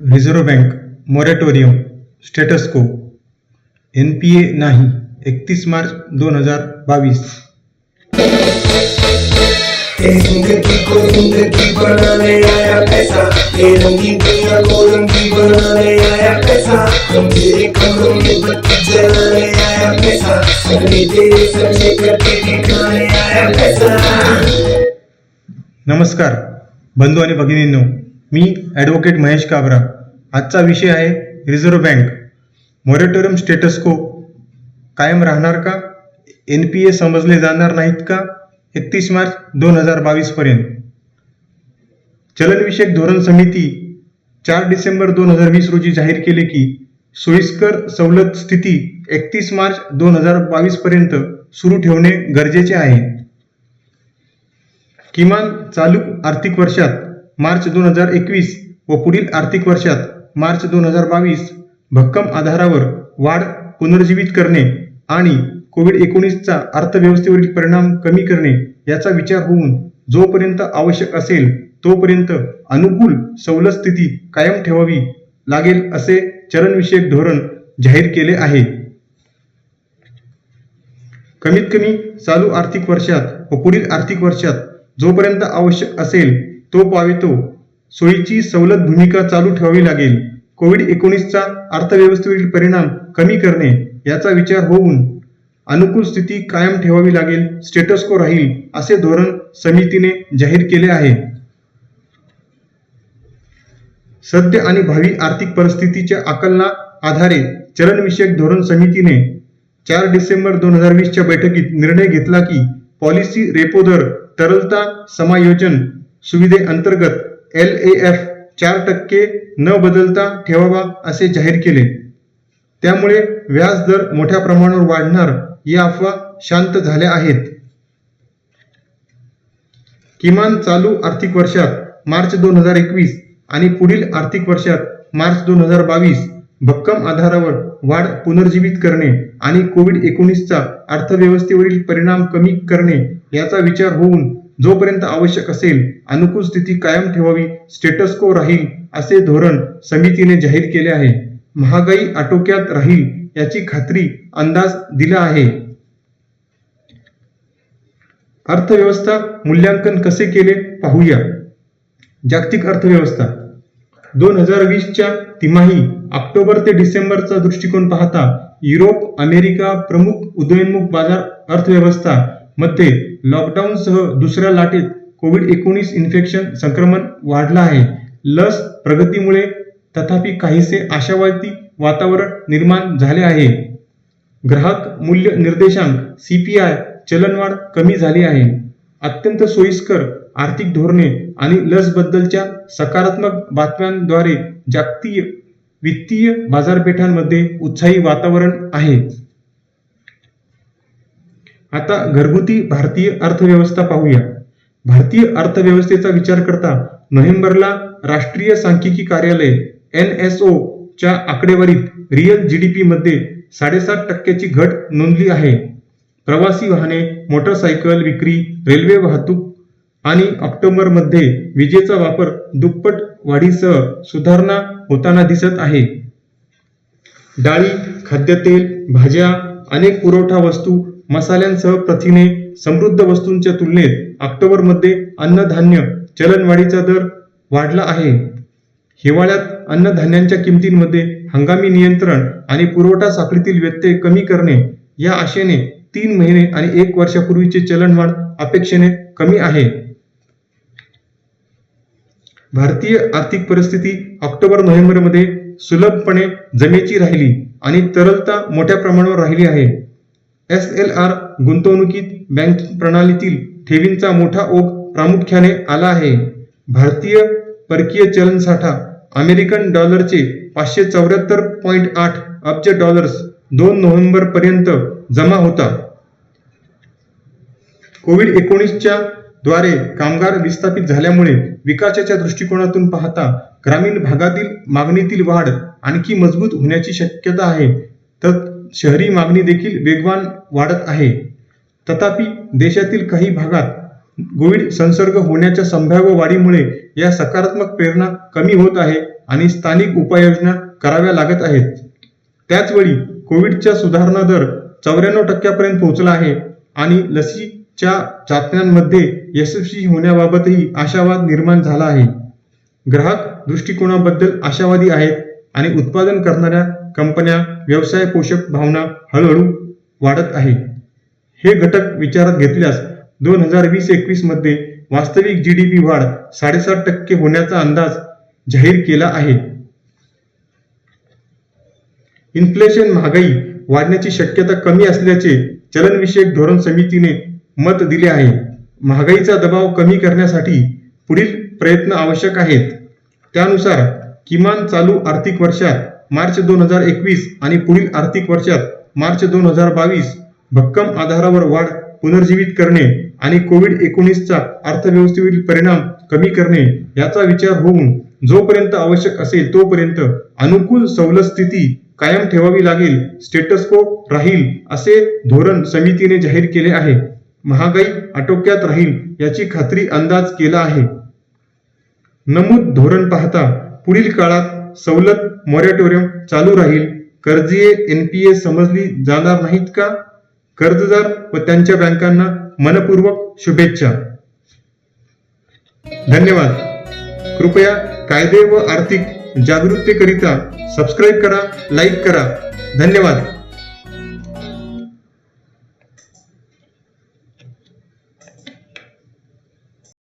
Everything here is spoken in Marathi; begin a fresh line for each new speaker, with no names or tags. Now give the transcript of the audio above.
Reserve bank moratorium status quo N P A नाही एकतीस मार्च दोन हजार बावीस.
जिंदगी को जिंदगी बनाने आया पैसा ये रंगी दुनिया को रंगी बनाने आया पैसा हम तेरे कमरों में बत्ती जलाने आया पैसा तेरे करके दिखाने आया पैसा
नमस्कार बंधू आणि भगिनींनो मी ॲडव्होकेट महेश काबरा. आजचा विषय आहे रिझर्व्ह बँक. मॉरेटोरियम स्टेटस को कायम राहणार का? एन पी ए समजले जाणार नाहीत का? एकतीस मार्च दोन हजार बावीसपर्यंत चलनविषयक धोरण समिती चार डिसेंबर दोन हजार वीस रोजी जाहीर केले की सोयीस्कर सवलत स्थिती एकतीस मार्च दोन हजार बावीस पर्यंत सुरू ठेवणे गरजेचे आहे. किमान चालू आर्थिक वर्षात मार्च दोन हजार एकवीस व पुढील आर्थिक वर्षात मार्च दोन हजार बावीस भक्कम आधारावर वाढ पुनर्जीवित करणे आणि कोविड एकोणीसचा अर्थव्यवस्थेवरील परिणाम कमी करणे याचा विचार होऊन जोपर्यंत आवश्यक असेल तोपर्यंत अनुकूल सवलत स्थिती कायम ठेवावी लागेल असे चलनविषयक धोरण जाहीर केले आहे. कमीत कमी चालू आर्थिक वर्षात व पुढील आर्थिक वर्षात जोपर्यंत आवश्यक असेल तो पावेतो सोयीची सवलत भूमिका चालू ठेवावी लागेल. कोविड एकोणीसचा अर्थव्यवस्थेवरील परिणाम कमी करणे याचा विचार होऊन अनुकूल स्थिती कायम ठेवावी लागेल स्टेटस को राहील असे धोरण समितीने जाहीर केले आहे. सद्य आणि भावी आर्थिक परिस्थितीच्या आकलना आधारे चलनविषयक धोरण समितीने चार डिसेंबर दोन हजार वीसच्या बैठकीत निर्णय घेतला की पॉलिसी रेपो दर तरलता समायोजन सुविधेअंतर्गत एल ए एफ चार टक्के न बदलता ठेवावा असे जाहीर केले. त्यामुळे व्याजदर मोठ्या प्रमाणावर वाढणार या अफवा शांत झाल्या आहेत. किमान चालू आर्थिक वर्षात मार्च दोन हजार एकवीस आणि पुढील आर्थिक वर्षात मार्च दोन हजार बावीस भक्कम आधारावर वाढ पुनर्जीवित करणे आणि कोविड एकोणीसचा अर्थव्यवस्थेवरील परिणाम कमी करणे याचा विचार होऊन जोपर्यंत आवश्यक असेल अनुकूल स्थिती कायम ठेवावी स्टेटस को राहील असे धोरण समितीने जाहीर केले आहे. महागाई आटोक्यात राहील याची खात्री अंदाज दिला आहे. अर्थव्यवस्था मूल्यांकन कसे केले पाहूया. जागतिक अर्थव्यवस्था. दोन हजार वीसच्या तिमाही ऑक्टोबर ते डिसेंबरचा दृष्टिकोन पाहता युरोप अमेरिका प्रमुख उदयोन्मुख बाजार अर्थव्यवस्था मध्ये लॉकडाऊनसह दुसऱ्या लाटेत कोविड एकोणीस इन्फेक्शन संक्रमण वाढलं आहे. लस प्रगतीमुळे तथापि काहीसे आशावादी वातावरण निर्माण झाले आहे. ग्राहक मूल्य निर्देशांक सीपीआय चलनवाढ कमी झाली आहे. अत्यंत सोयीस्कर आर्थिक धोरणे आणि लसबद्दलच्या सकारात्मक बातम्यांद्वारे जागतिक वित्तीय बाजारपेठांमध्ये उत्साही वातावरण आहे. आता घरगुती भारतीय अर्थव्यवस्था पाहूया. भारतीय अर्थव्यवस्थेचा विचार करता नोव्हेंबरला राष्ट्रीय सांख्यिकी कार्यालय एन एस ओ च्या आकडेवारीत रिअल जीडीपी मध्ये साडेसात टक्क्याची घट नोंदली आहे. प्रवासी वाहने मोटरसायकल विक्री रेल्वे वाहतूक आणि ऑक्टोबरमध्ये विजेचा वापर दुप्पट वाढीसह सुधारणा होताना दिसत आहे. डाळी खाद्यतेल भाज्या अनेक पुरवठा वस्तू मसाल्यांसह प्रथिने समृद्ध वस्तूंच्या तुलनेत ऑक्टोबरमध्ये अन्नधान्य चलनवाढीचा दर वाढला आहे. हिवाळ्यात अन्नधान्यांच्या किमतींमध्ये हंगामी नियंत्रण आणि पुरवठा साखळीतील व्यत्यय कमी करणे या आशेने तीन महिने आणि एक वर्षापूर्वीचे चलनवाढ अपेक्षेने कमी आहे. भारतीय आर्थिक परिस्थिती ऑक्टोबर नोव्हेंबरमध्ये सुलभपणे जमेची राहिली आणि तरलता मोठ्या प्रमाणावर राहिली आहे. एस एल आर गुंतवणुकीत बँकिंग प्रणालीतील ठेवींचा मोठा ओघ प्रामुख्याने आला आहे. भारतीय परकीय चलन साठा अमेरिकन डॉलरचे पाचशे चौऱ्याहत्तर पॉईंट आठ अब्ज डॉलर्स दोन नोव्हेंबर पर्यंत जमा होता. कोविड एकोणीसच्या द्वारे कामगार विस्थापित झाल्यामुळे विकासाच्या दृष्टिकोनातून पाहता ग्रामीण भागातील मागणीतील वाढ आणखी मजबूत होण्याची शक्यता आहे. तर शहरी मागणी देखील वेगवान वाढत आहे. तथापि देशातील काही भागात कोविड संसर्ग होण्याच्या संभाव्य वाढीमुळे या सकारात्मक प्रेरणा कमी होत आहे आणि स्थानिक उपाययोजना कराव्या लागत आहेत. त्याचवेळी कोविडच्या सुधारणा दर चौऱ्याण्णव टक्क्यापर्यंत पोहोचला आहे आणि लसीच्या चाचण्यांमध्ये यशस्वी होण्याबाबतही आशावाद निर्माण झाला आहे. ग्राहक दृष्टिकोनाबद्दल आशावादी आहेत. आणि उत्पादन करणाऱ्या कंपन्या व्यवसाय पोषक भावना हळूहळू वाढत आहे. हे घटक विचारात घेतल्यास दोन हजार वीस एकवीसमध्ये वास्तविक जीडीपी वाढ साडेसात टक्के होण्याचा अंदाज जाहीर केला आहे. इन्फ्लेशन महागाई वाढण्याची शक्यता कमी असल्याचे चलनविषयक धोरण समितीने मत दिले आहे. महागाईचा दबाव कमी करण्यासाठी पुढील प्रयत्न आवश्यक आहेत. त्यानुसार किमान चालू आर्थिक वर्षात मार्च दोन हजार एकवीस आणि पुढील आर्थिक वर्षात मार्च दोन हजार बावीस भक्कम आधारावर वाढ पुनर्जीवित करणे आणि कोविड एकोणीसचा अर्थव्यवस्थेवरील परिणाम कमी करणे याचा विचार होऊन जोपर्यंत आवश्यक असेल तोपर्यंत अनुकूल सवलत स्थिती कायम ठेवावी लागेल स्टेटस को राहील असे धोरण समितीने जाहीर केले आहे. महागाई आटोक्यात राहील याची खात्री अंदाज केला आहे. नमूद धोरण पाहता पुढील काळात सवलत मॉरेटोरियम चालू राहील. कर्जीय एनपीए समजली जाणार नाहीत का? कर्जदार व त्यांच्या बँकांना मनपूर्वक शुभेच्छा. धन्यवाद. कृपया कायदे व आर्थिक जागरूकतेकरिता सबस्क्राईब करा लाईक करा. धन्यवाद.